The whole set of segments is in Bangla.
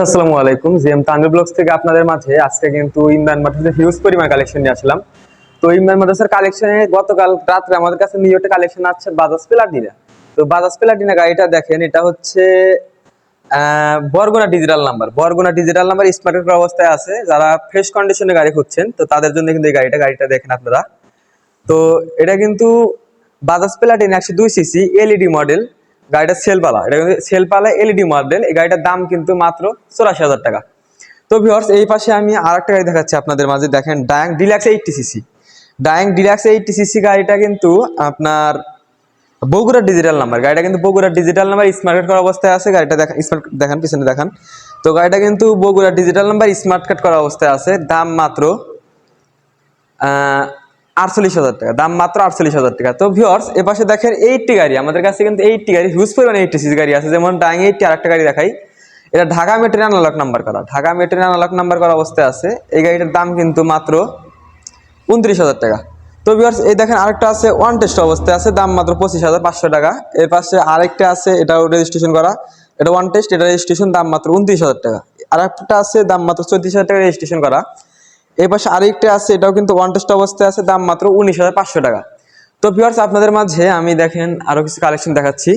আসসালামু আলাইকুম। জিএম তানভীর ব্লগস থেকে আপনাদের মাঝে আজকে কিন্তু ইমরান মোটরসের হিউজ পরিমাণ কালেকশন নিয়ে আসলাম। তো ইমরান মোটরসের কালেকশনে গতকাল রাত্রে আমাদের কাছে নিউ একটা কালেকশন আছে বাজাজ প্লাটিনা। তো বাজাজ প্লাটিনা গাড়িটা দেখেন, এটা হচ্ছে Barguna digital number Barguna digital number smart অবস্থায় আছে। যারা ফ্রেশ কন্ডিশনে গাড়ি খুঁজছেন, তো তাদের জন্য কিন্তু এই গাড়িটা গাড়িটা দেখেন আপনারা। তো এটা কিন্তু বাজাজ প্লাটিনা একশো দুই সিসি এলইডি মডেল গাড়িটা সেলপালা। এটা কিন্তু সেলপালা এলইডি মডেল এই গাড়িটার দাম কিন্তু মাত্র চৌরাশি হাজার টাকা। তো ভিউয়ার্স এই পাশে আমি আর একটা গাড়ি দেখাচ্ছি আপনাদের মাঝে। দেখেন Dayang deluxe eighty CC Dayang deluxe eighty CC গাড়িটা কিন্তু আপনার বগুড়া ডিজিটাল নাম্বার গাড়িটা কিন্তু Bogura digital number smart card করা অবস্থায় আছে। গাড়িটা দেখেন স্মার্ট দেখান, পিছনে দেখান। তো গাড়িটা কিন্তু Bogura digital number smart card করা অবস্থায় আছে। দাম মাত্র আটচল্লিশ হাজার টাকা, দাম মাত্র আটচল্লিশ হাজার টাকা। তো ভিওর্স এ পাশে দেখেন এইটটি গাড়ি, আমাদের কাছে কিন্তু এইটটি গাড়ি হিউজ পরিমাণে এইটটি সিসি গাড়ি আছে, যেমন ডাং এইটটি আরেকটা গাড়ি দেখাই। এটা ঢাকা মেট্রেন আনালক নাম্বার করা। ঢাকা মেট্রেন আনালক নাম্বার করা অবস্থায় আছে। এই গাড়িটার দাম কিন্তু মাত্র উনত্রিশ হাজার টাকা। তো ভিওর্স এই দেখেন আরেকটা আছে ওয়ান টেস্ট অবস্থায় আছে, দাম মাত্র পঁচিশ হাজার পাঁচশো টাকা। এর পাশে আরেকটা আছে, এটাও রেজিস্ট্রেশন করা। এটা ওয়ান টেস্ট এটা রেজিস্ট্রেশন দাম মাত্র উনত্রিশ হাজার টাকা। আর একটা আছে, দাম মাত্র চৌত্রিশ হাজার টাকা রেজিস্ট্রেশন করা। এই পাশে আরেকটা আছে, এটাও কিন্তু ওয়ান টেস্ট অবস্থায় আছে, দাম মাত্র উনিশ হাজার পাঁচশো টাকা। তো ভিউয়ার্স আপনাদের মাঝে আমি দেখেন আরও কিছু কালেকশন দেখাচ্ছি।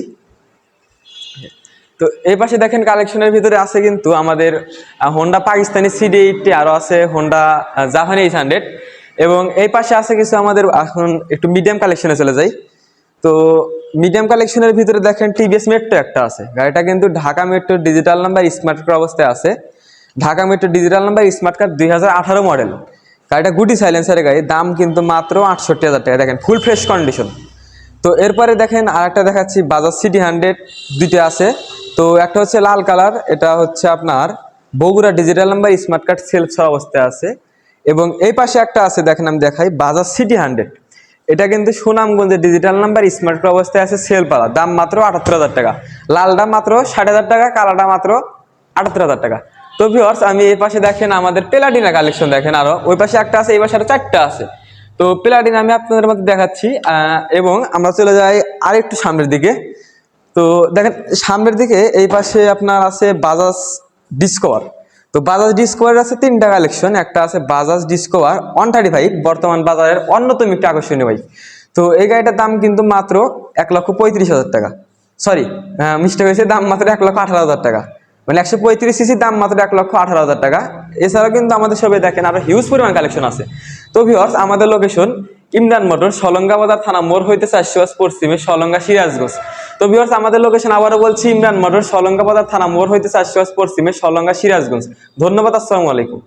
তো এই পাশে দেখেন কালেকশনের ভিতরে আছে কিন্তু আমাদের হোন্ডা পাকিস্তানি সিডি এইটটি আরও আছে হোন্ডা জাপানি এইট হান্ড্রেড এবং এই পাশে আছে কিছু আমাদের, এখন একটু মিডিয়াম কালেকশনে চলে যাই। তো মিডিয়াম কালেকশনের ভিতরে দেখেন টিভিএস মেট্রো একটা আছে। গাড়িটা কিন্তু Dhaka metro digital number smart অবস্থায় আছে। Dhaka metro digital number smart card দুই হাজার আঠারো মডেল গাড়িটা গুটি সাইলেন্সারের গাড়ি, দাম কিন্তু মাত্র আটষট্টি হাজার টাকা। দেখেন ফুল ফ্রেশ কন্ডিশন তো এরপরে দেখেন, আরেকটা দেখাচ্ছি বাজাজ সিটি হান্ড্রেড দুইটা আছে। তো একটা হচ্ছে লাল কালার, এটা হচ্ছে আপনার Bogura digital number smart card self অবস্থায় আছে। এবং এই পাশে একটা আছে, দেখেন আমি দেখাই বাজাজ সিটি হান্ড্রেড এটা কিন্তু সুনামগঞ্জের ডিজিটাল নাম্বার স্মার্ট কার্ড অবস্থায় আছে সেল পালা। দাম মাত্র আটাত্তর হাজার টাকা। লালটা মাত্র ষাট হাজার টাকা কালাটা মাত্র আটাত্তর হাজার টাকা। তো ভিওর্স আমি এই পাশে দেখেন আমাদের প্লাটিনা কালেকশন দেখেন আরও। ওই পাশে একটা আছে, এই পাশে আরও চারটা আছে। তো প্লাটিন আমি আপনাদের মধ্যে দেখাচ্ছি এবং আমরা চলে যাই আরেকটু সামনের দিকে। তো দেখেন, সামনের দিকে এই পাশে আপনার আছে বাজাজ ডিসকভার তো বাজাজ ডিসকভার আছে তিনটা কালেকশন একটা আছে Bajaj Discover one thirty five বর্তমান বাজারের অন্যতম একটি আকর্ষণীয় বাইক তো এই গাড়িটার দাম কিন্তু মাত্র এক লক্ষ পঁয়ত্রিশ হাজার টাকা। সরি মিস্টেক হয়েছে দাম মাত্র এক লক্ষ আঠারো হাজার টাকা। মানে একশো পঁয়ত্রিশ সিসির দাম মাত্র এক লক্ষ আঠারো হাজার টাকা। এছাড়াও কিন্তু আমাদের সবাই দেখেন আরও হিউজ পরিমাণ কালেকশন আছে। তো ভিওর্স আমাদের লোকেশন ইমরান মোটর, সলঙ্গা বাজার থানা মোর হইতে চারশো বাস পশ্চিমে সলঙ্গা সিরাজগঞ্জ। তো ভিওর্স আমাদের লোকেশন আবারও বলছি, ইমরান মোটর, সলঙ্গা বাজার থানা মোর হইতে চারশো বাস পশ্চিমে সলঙ্গা সিরাজগঞ্জ। ধন্যবাদ, আসসালামু আলাইকুম।